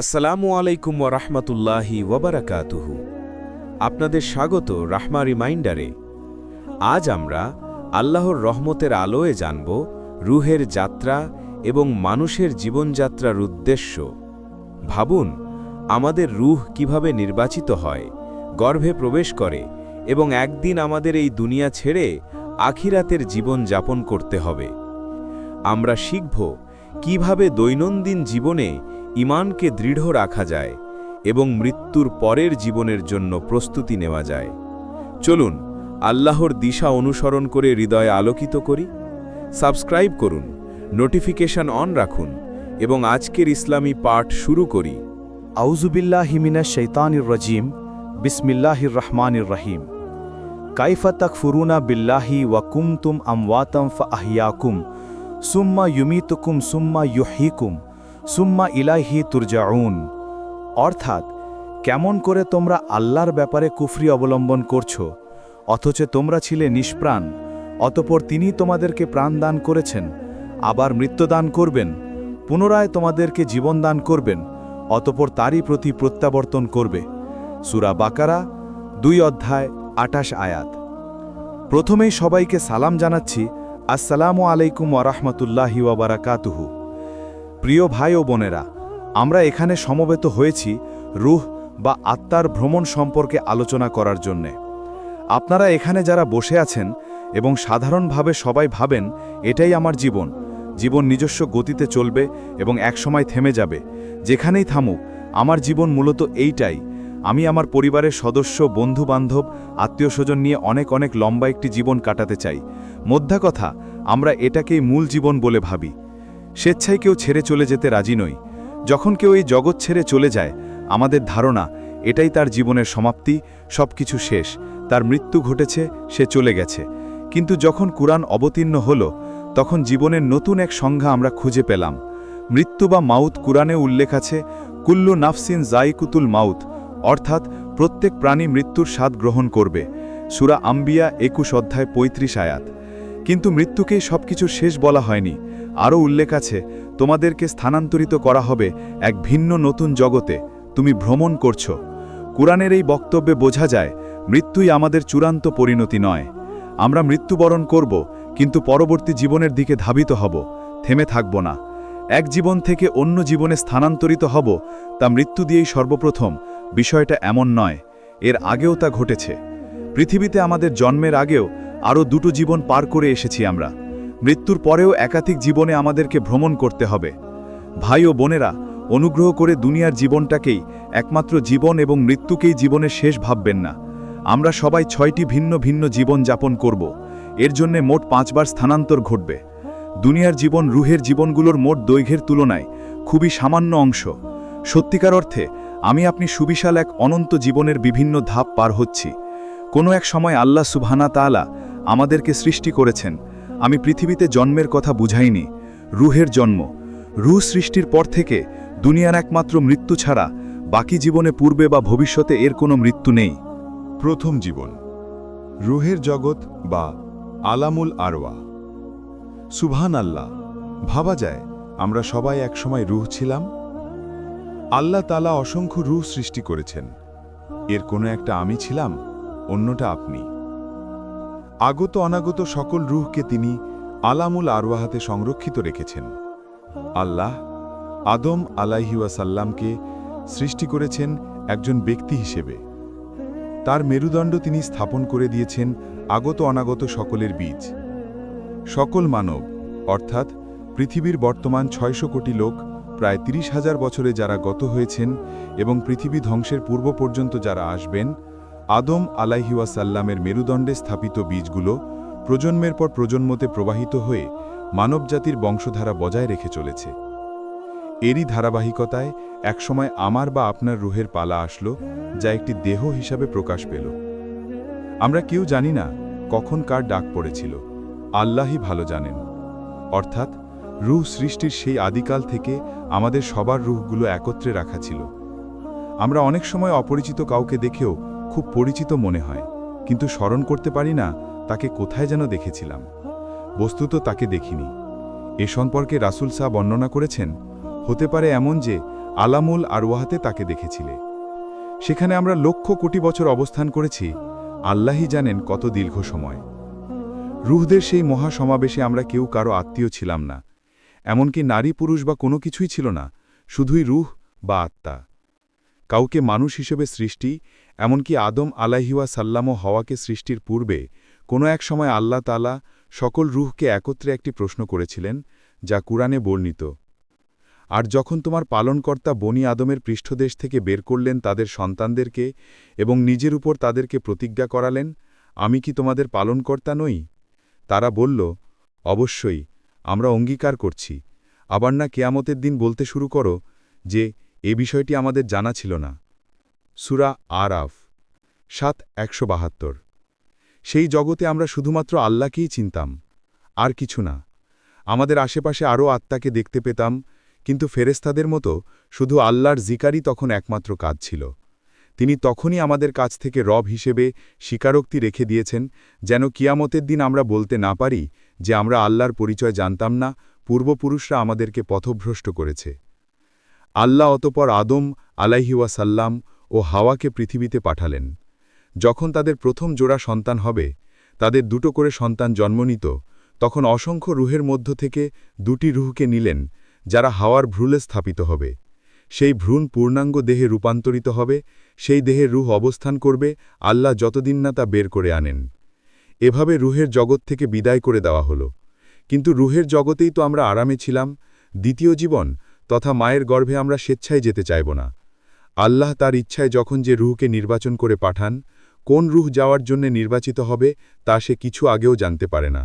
আসসালামু আলাইকুম ওরহমতুল্লাহি ওবরাকাতুহু আপনাদের স্বাগত রাহমা রিমাইন্ডারে। আজ আমরা আল্লাহর রহমতের আলোয় জানব রুহের যাত্রা এবং মানুষের জীবনযাত্রার উদ্দেশ্য। ভাবুন, আমাদের রুহ কীভাবে নির্বাচিত হয়, গর্ভে প্রবেশ করে এবং একদিন আমাদের এই দুনিয়া ছেড়ে আখিরাতের জীবন যাপন করতে হবে। আমরা শিখব কীভাবে দৈনন্দিন জীবনে ইমানকে দৃঢ় রাখা যায় এবং মৃত্যুর পরের জীবনের জন্য প্রস্তুতি নেওয়া যায়। চলুন, আল্লাহর দিশা অনুসরণ করে হৃদয়ে আলোকিত করি। সাবস্ক্রাইব করুন, নোটিফিকেশন অন রাখুন এবং আজকের ইসলামী পাঠ শুরু করি। আউজুবিল্লাহ হিমিনা শৈতানির রজিম, বিসমিল্লাহির রহমানির রহিম। কাইফা তকফুরুনা বিল্লাহি ওয়া কুমতুম আমওয়াতম ফাহিয়াকুম সুম্মা ইউমিতুকুম সুম্মা ইউহিকুম সুম্মা ইলাহি তুরজাউন। অর্থাৎ, কেমন করে তোমরা আল্লাহর ব্যাপারে কুফরি অবলম্বন করছ, অথচ তোমরা ছিলে নিষ্প্রাণ, অতপর তিনি তোমাদেরকে প্রাণ দান করেছেন, আবার মৃত্যুদান করবেন, পুনরায় তোমাদেরকে জীবন দান করবেন, অতপর তারই প্রতি প্রত্যাবর্তন করবে। সুরা বাকারা, দুই অধ্যায় আটাশ আয়াত। প্রথমেই সবাইকে সালাম জানাচ্ছি, আসসালামু আলাইকুম ওরহমতুল্লাহি ওয়াবারাকাতুহু প্রিয় ভাই ও বোনেরা, আমরা এখানে সমবেত হয়েছি রুহ বা আত্মার ভ্রমণ সম্পর্কে আলোচনা করার জন্যে। আপনারা এখানে যারা বসে আছেন এবং সাধারণভাবে সবাই ভাবেন, এটাই আমার জীবন। জীবন নিজস্ব গতিতে চলবে এবং একসময় থেমে যাবে। যেখানেই থামুক, আমার জীবন মূলত এইটাই। আমি আমার পরিবারের সদস্য, বন্ধু-বান্ধব আত্মীয় স্বজন নিয়ে অনেক অনেক লম্বা একটি জীবন কাটাতে চাই। মধ্যা কথা, আমরা এটাকেই মূল জীবন বলে ভাবি। স্বেচ্ছায় কেউ ছেড়ে চলে যেতে রাজি নই। যখন কেউ এই জগৎ ছেড়ে চলে যায়, আমাদের ধারণা এটাই তার জীবনের সমাপ্তি, সবকিছু শেষ। তার মৃত্যু ঘটেছে, সে চলে গেছে। কিন্তু যখন কুরআন অবতীর্ণ হল, তখন জীবনের নতুন এক সংজ্ঞা আমরা খুঁজে পেলাম। মৃত্যু বা মাউত কুরআনে উল্লেখ আছে, কুল্লু নাফসিন জাইকুতুল মাউত, অর্থাৎ প্রত্যেক প্রাণী মৃত্যুর স্বাদ গ্রহণ করবে। সুরা আম্বিয়া একুশ অধ্যায় ৩৫ আয়াত। কিন্তু মৃত্যুকেই সবকিছুর শেষ বলা হয়নি। আরও উল্লেখ আছে, তোমাদেরকে স্থানান্তরিত করা হবে এক ভিন্ন নতুন জগতে, তুমি ভ্রমণ করছ। কুরআনের এই বক্তব্যে বোঝা যায়, মৃত্যুই আমাদের চূড়ান্ত পরিণতি নয়। আমরা মৃত্যুবরণ করব, কিন্তু পরবর্তী জীবনের দিকে ধাবিত হব, থেমে থাকব না। এক জীবন থেকে অন্য জীবনে স্থানান্তরিত হব, তা মৃত্যু দিয়েই সর্বপ্রথম, বিষয়টা এমন নয়, এর আগেও তা ঘটেছে। পৃথিবীতে আমাদের জন্মের আগেও আরও দুটো জীবন পার করে এসেছি আমরা। মৃত্যুর পরেও একাধিক জীবনে আমাদেরকে ভ্রমণ করতে হবে। ভাই ও বোনেরা, অনুগ্রহ করে দুনিয়ার জীবনটাকেই, একমাত্র জীবন এবং মৃত্যুকেই জীবনের শেষ ভাববেন না। আমরা সবাই ছয়টি ভিন্ন ভিন্ন জীবন যাপন করব। এর জন্যে মোট পাঁচবার স্থানান্তর ঘটবে। দুনিয়ার জীবন রুহের জীবনগুলোর মোট দৈর্ঘ্যের তুলনায় খুবই সামান্য অংশ। সত্যিকার অর্থে, আমি আপনি সুবিশাল এক অনন্ত জীবনের বিভিন্ন ধাপ পার হচ্ছি। কোনো এক সময় আল্লাহ সুবহানা তাআলা আমাদেরকে সৃষ্টি করেছেন। আমি পৃথিবীতে জন্মের কথা বুঝাইনি, রুহের জন্ম। রুহ সৃষ্টির পর থেকে দুনিয়ার একমাত্র মৃত্যু ছাড়া বাকি জীবনে পূর্বে বা ভবিষ্যতে এর কোনো মৃত্যু নেই। প্রথম জীবন। রুহের জগৎ বা আলামুল আরওয়া। সুবহান আল্লাহ ভাবা যায় আমরা সবাই একসময় রুহ ছিলাম? আল্লাহ তালা অসংখ্য রুহ সৃষ্টি করেছেন। এর কোনো একটা আমি ছিলাম, অন্যটা আপনি। আগত অনাগত সকল রুহকে তিনি আলামুল আরওয়াহাতে সংরক্ষিত রেখেছেন। আল্লাহ আদম আলাইহিওয়াসাল্লামকে সৃষ্টি করেছেন একজন ব্যক্তি হিসেবে। তার মেরুদণ্ড তিনি স্থাপন করে দিয়েছেন আগত অনাগত সকলের বীজ। সকল মানব, অর্থাৎ পৃথিবীর বর্তমান ছয়শো কোটি লোক, প্রায় তিরিশ হাজার বছরে যারা গত হয়েছেন এবং পৃথিবী ধ্বংসের পূর্ব পর্যন্ত যারা আসবেন আদম আলাইহিওয়াসাল্লামের মেরুদণ্ডে স্থাপিত বীজগুলো প্রজন্মের পর প্রজন্মতে প্রবাহিত হয়ে মানবজাতির বংশধারা বজায় রেখে চলেছে। এরই ধারাবাহিকতায় একসময় আমার বা আপনার রুহের পালা আসলো, যা একটি দেহ হিসাবে প্রকাশ পেল। আমরা কেউ জানি না কখন কার ডাক পড়েছিল। আল্লাহই ভালো জানেন। অর্থাৎ রুহ সৃষ্টির সেই আদিকাল থেকে আমাদের সবার রুহগুলো একত্রে রাখা ছিল। আমরা অনেক সময় অপরিচিত কাউকে দেখেও খুব পরিচিত মনে হয়, কিন্তু স্মরণ করতে পারি না তাকে কোথায় যেন দেখেছিলাম। বস্তুত তাকে দেখিনি। এ সম্পর্কে রাসুল সাহ বর্ণনা করেছেন, হতে পারে এমন যে আলামুল আরওয়াহাতে তাকে দেখেছিলে। সেখানে আমরা লক্ষ কোটি বছর অবস্থান করেছি, আল্লাহই জানেন কত দীর্ঘ সময়। রুহদের সেই মহা সমাবেশে আমরা কেউ কারও আত্মীয় ছিলাম না, এমনকি নারী পুরুষ বা কোনো কিছুই ছিল না, শুধুই রুহ বা আত্মা। কাউকে মানুষ হিসেবে সৃষ্টি এমনকি আদম আলাহিওয়া সাল্লামও হওয়াকে সৃষ্টির পূর্বে কোনো এক সময় আল্লাহ তালা সকল রুহকে একত্রে একটি প্রশ্ন করেছিলেন, যা কুরআনে বর্ণিত। আর যখন তোমার পালনকর্তা বনি আদমের পৃষ্ঠদেশ থেকে বের করলেন তাদের সন্তানদেরকে এবং নিজের উপর তাদেরকে প্রতিজ্ঞা করালেন, আমি কি তোমাদের পালনকর্তা নই? তারা বলল, অবশ্যই, আমরা অঙ্গীকার করছি। আবার না কেয়ামতের দিন বলতে শুরু করো যে, এ বিষয়টি আমাদের জানা ছিল না। সুরা আরাফ, সাত, একশো বাহাত্তর। সেই জগতে আমরা শুধুমাত্র আল্লাহকেই চিনতাম, আর কিছু না। আমাদের আশেপাশে আরও আত্মাকে দেখতে পেতাম, কিন্তু ফেরেস্তাদের মতো শুধু আল্লাহর জিকারই তখন একমাত্র কাজ ছিল। তিনি তখনই আমাদের কাছ থেকে রব হিসেবে স্বীকারোক্তি রেখে দিয়েছেন, যেন কিয়ামতের দিন আমরা বলতে না পারি যে আমরা আল্লাহর পরিচয় জানতাম না, পূর্বপুরুষরা আমাদেরকে পথভ্রষ্ট করেছে। আল্লাহ অতপর আদম আলাইহিওয়াসাল্লাম ও হাওয়াকে পৃথিবীতে পাঠালেন। যখন তাদের প্রথম জোড়া সন্তান হবে, তাদের দুটো করে সন্তান জন্ম নিত তখন অসংখ্য রুহের মধ্য থেকে দুটি রুহকে নিলেন, যারা হাওয়ার ভ্রুলে স্থাপিত হবে। সেই ভ্রূণ পূর্ণাঙ্গ দেহে রূপান্তরিত হবে, সেই দেহে রুহ অবস্থান করবে, আল্লাহ যতদিন না তা বের করে আনেন। এভাবে রুহের জগৎ থেকে বিদায় করে দেওয়া হলো। কিন্তু রুহের জগতেই তো আমরা আরামে ছিলাম, দ্বিতীয় জীবন তথা মায়ের গর্ভে আমরা স্বেচ্ছায় যেতে চাইব না। আল্লাহ তার ইচ্ছায় যখন যে রুহকে নির্বাচন করে পাঠান, কোন রুহ যাওয়ার জন্য নির্বাচিত হবে, তা সে কিছু আগেও জানতে পারে না।